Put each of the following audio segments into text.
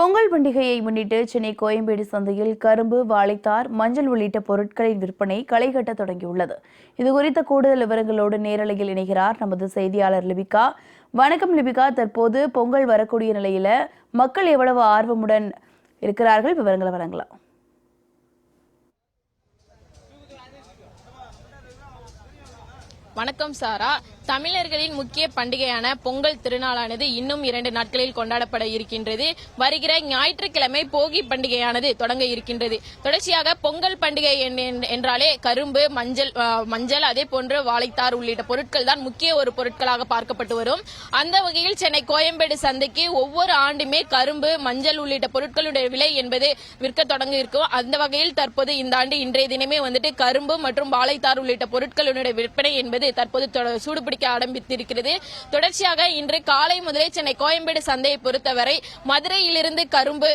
பொங்கல் பண்டிகையை முன்னிட்டு சென்னை கோயம்பேடு சந்தையில் கரும்பு வாழைத்தார் மஞ்சள் உள்ளிட்ட பொருட்களின் விற்பனை களைகட்ட தொடங்கியுள்ளது. இது குறித்த கூடுதல் விவரங்களோடு நேரலையில் இணைகிறார் நமது செய்தியாளர் லிபிகா. வணக்கம் லிபிகா. தற்போது பொங்கல் வரக்கூடிய நிலையில மக்கள் எவ்வளவு ஆர்வமுடன் இருக்கிறார்கள்? விவரங்களை வழங்கலாம். வணக்கம் சாரா. தமிழர்களின் முக்கிய பண்டிகையான பொங்கல் திருநாளானது இன்னும் இரண்டு நாட்களில் கொண்டாடப்பட இருக்கின்றது. வருகிற ஞாயிற்றுக்கிழமை போகி பண்டிகையானது தொடங்க இருக்கின்றது. தொடர்ச்சியாக பொங்கல் பண்டிகை என்- என்றாலே கரும்பு மஞ்சள் மஞ்சள் அதே போன்று வாழைத்தார் உள்ளிட்ட பொருட்கள் தான் முக்கிய ஒரு பொருட்களாக பார்க்கப்பட்டு வரும். அந்த வகையில் சென்னை கோயம்பேடு சந்தைக்கு ஒவ்வொரு ஆண்டுமே கரும்பு மஞ்சள் உள்ளிட்ட பொருட்களுடைய விலை என்பது விற்க தொடங்க இருக்கும். அந்த வகையில் தற்போது இந்த ஆண்டு இன்றைய தினமே வந்துட்டு கரும்பு மற்றும் வாழைத்தார் உள்ளிட்ட பொருட்களுடைய விற்பனை என்பது தற்போது தொட- கண்டுபிடிக்க ஆரம்பித்திருக்கிறது. தொடர்ச்சியாக இன்று காலை முதலே சென்னை கோயம்பேடு சந்தையை பொறுத்தவரை மதுரையிலிருந்து கரும்பு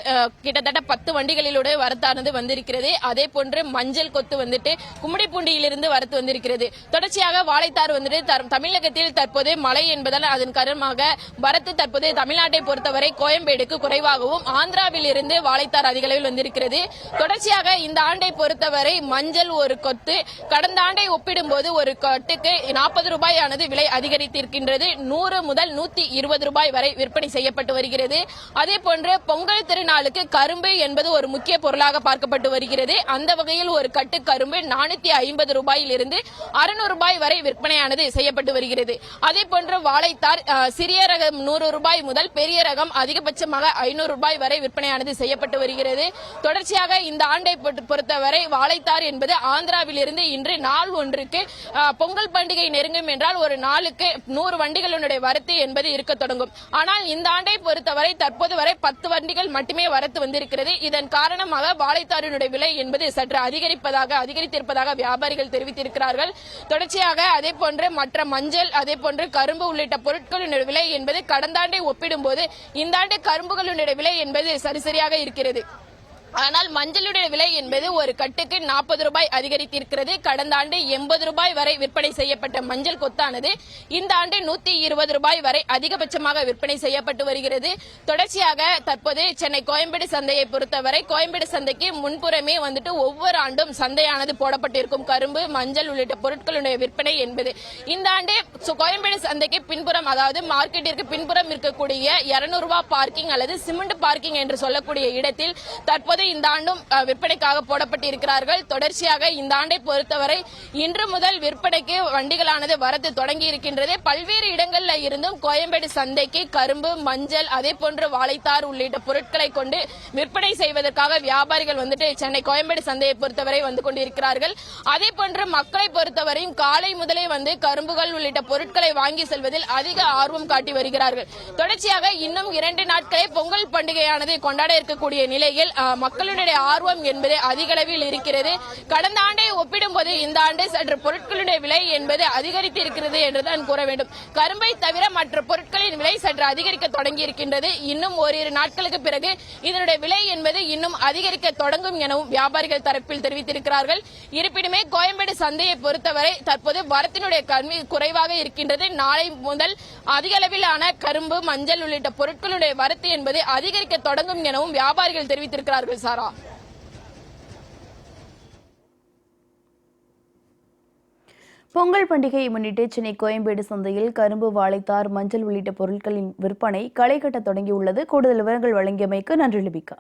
கிட்டத்தட்ட பத்து வண்டிகளிலோடு வரத்தானது வந்திருக்கிறது. அதே போன்று மஞ்சள் கொத்து வந்துட்டு கும்மிடிப்பூண்டியிலிருந்து வரத்து வந்திருக்கிறது. தொடர்ச்சியாக வாழைத்தார் வந்துட்டு தமிழகத்தில் தற்போது மழை என்பதால் அதன் காரணமாக வரத்து தற்போது தமிழ்நாட்டை பொறுத்தவரை கோயம்பேடுக்கு குறைவாகவும் ஆந்திராவில் இருந்து வாழைத்தார் அதிக அளவில் வந்திருக்கிறது. தொடர்ச்சியாக இந்த ஆண்டை பொறுத்தவரை மஞ்சள் ஒரு கொத்து கடந்த ஆண்டை ஒப்பிடும்போது ஒரு கொட்டுக்கு நாற்பது ரூபாயானது விலை அதிகரித்திருக்கின்றது. நூறு முதல் நூத்தி இருபது ரூபாய் வரை விற்பனை செய்யப்பட்டு வருகிறது. அதே போன்று பொங்கல் திருநாளுக்கு கரும்பு என்பது ஒரு முக்கிய பொருளாக பார்க்கப்பட்டு வருகிறது. அந்த வகையில் ஒரு கட்டு கரும்பு நானூத்தி ஐம்பது ரூபாயில் இருந்து அறுநூறு ரூபாய் வரை விற்பனையானது செய்யப்பட்டு வருகிறது. அதே போன்று வாழைத்தார் சிறிய ரகம் நூறு ரூபாய் முதல் பெரிய ரகம் அதிகபட்சமாக ஐநூறு ரூபாய் வரை விற்பனையானது செய்யப்பட்டு வருகிறது. தொடர்ச்சியாக இந்த ஆண்டை பொறுத்தவரை வாழைத்தார் என்பது ஆந்திராவில் இருந்து இன்று நாள் ஒன்றுக்கு பொங்கல் பண்டிகை நெருங்கும் என்றால் ஒரு ஒரு நாளுக்கு நூறு வண்டிகளுடைய வரத்து என்பது இருக்க தொடங்கும். ஆனால் இந்த ஆண்டை பொறுத்தவரை தற்போது வரை பத்து வண்டிகள் மட்டுமே வரத்து வந்திருக்கிறது. இதன் காரணமாக வாழைத்தாரினுடைய விலை என்பது சற்று அதிகரிப்பதாக அதிகரித்திருப்பதாக வியாபாரிகள் தெரிவித்திருக்கிறார்கள். தொடர்ச்சியாக அதே போன்று மற்ற மஞ்சள் அதே போன்று கரும்பு உள்ளிட்ட பொருட்களினுடைய விலை என்பது கடந்த ஆண்டை ஒப்பிடும்போது இந்த ஆண்டு கரும்புகளுடைய விலை என்பது சரிசரியாக இருக்கிறது. ஆனால் மஞ்சளுடைய விலை என்பது ஒரு கட்டுக்கு நாற்பது ரூபாய் அதிகரித்திருக்கிறது. கடந்த ஆண்டு எண்பது ரூபாய் வரை விற்பனை செய்யப்பட்ட மஞ்சள் கொத்தானது இந்த ஆண்டு நூத்தி இருபது ரூபாய் வரை அதிகபட்சமாக விற்பனை செய்யப்பட்டு வருகிறது. தொடர்ச்சியாக தற்போது சென்னை கோயம்பேடு சந்தையை பொறுத்தவரை கோயம்பேடு சந்தைக்கு முன்புறமே வந்துட்டு ஒவ்வொரு ஆண்டும் சந்தையானது போடப்பட்டிருக்கும். கரும்பு மஞ்சள் உள்ளிட்ட பொருட்களுடைய விற்பனை என்பது இந்த ஆண்டு கோயம்பேடு சந்தைக்கு பின்புறம் அதாவது மார்க்கெட்டிற்கு பின்புறம் இருக்கக்கூடிய இருநூறு ரூபாய் பார்க்கிங் அல்லது சிமெண்ட் பார்க்கிங் என்று சொல்லக்கூடிய இடத்தில் தற்போது இந்த ஆண்டும் அஹ், விற்பனைக்காக போடப்பட்டிருக்கிறார்கள். தொடர்ச்சியாக இந்த ஆண்டை பொறுத்தவரை இன்று முதல் விற்பனைக்கு வண்டிகளானது வரத்து தொடங்கி இருக்கின்றது பல்வேறு இடங்களில் இருந்தும் கோயம்பேடு சந்தைக்கு கரும்பு மஞ்சள் அதே போன்று வாழைத்தார் உள்ளிட்ட பொருட்களை கொண்டு விற்பனை செய்வதற்காக வியாபாரிகள் வந்துட்டு சென்னை கோயம்பேடு சந்தையை பொறுத்தவரை வந்து கொண்டிருக்கிறார்கள். அதே போன்று மக்களை பொறுத்தவரையும் காலை முதலே வந்து கரும்புகள் உள்ளிட்ட பொருட்களை வாங்கி செல்வதில் அதிக ஆர்வம் காட்டி வருகிறார்கள். தொடர்ச்சியாக இன்னும் இரண்டு நாட்களே பொங்கல் பண்டிகையானது கொண்டாட இருக்கக்கூடிய நிலையில் மக்கள் மக்களுடைய ஆர்வம் என்பது அதிக அளவில் இருக்கிறது. கடந்த ஆண்டை ஒப்பிடும்போது இந்த ஆண்டு சற்று பொருட்களுடைய விலை என்பது அதிகரித்து இருக்கிறது என்றுதான் கூற வேண்டும். கரும்பை தவிர மற்ற பொருட்களின் விலை சற்று அதிகரிக்க தொடங்கி இருக்கின்றது இன்னும் ஓரிரு நாட்களுக்கு பிறகு இதனுடைய விலை என்பது இன்னும் அதிகரிக்க தொடங்கும் எனவும் வியாபாரிகள் தரப்பில் தெரிவித்திருக்கிறார்கள். இருப்பினுமே கோயம்பேடு சந்தையை பொறுத்தவரை தற்போது வரத்தினுடைய கல்வி குறைவாக இருக்கின்றது. நாளை முதல் அதிக அளவிலான கரும்பு மஞ்சள் உள்ளிட்ட பொருட்களுடைய வரத்து என்பது அதிகரிக்க தொடங்கும் எனவும் வியாபாரிகள் தெரிவித்திருக்கிறார்கள். சாரா. பொங்கல் பண்டிகையை முன்னிட்டு சென்னை கோயம்பேடு சந்தையில் கரும்பு வாழைத்தார் மஞ்சள் உள்ளிட்ட பொருட்களின் விற்பனை களை கட்ட தொடங்கியுள்ளது. கூடுதல் விவரங்கள் வழங்கியமைக்கு நன்றி லிபிகா.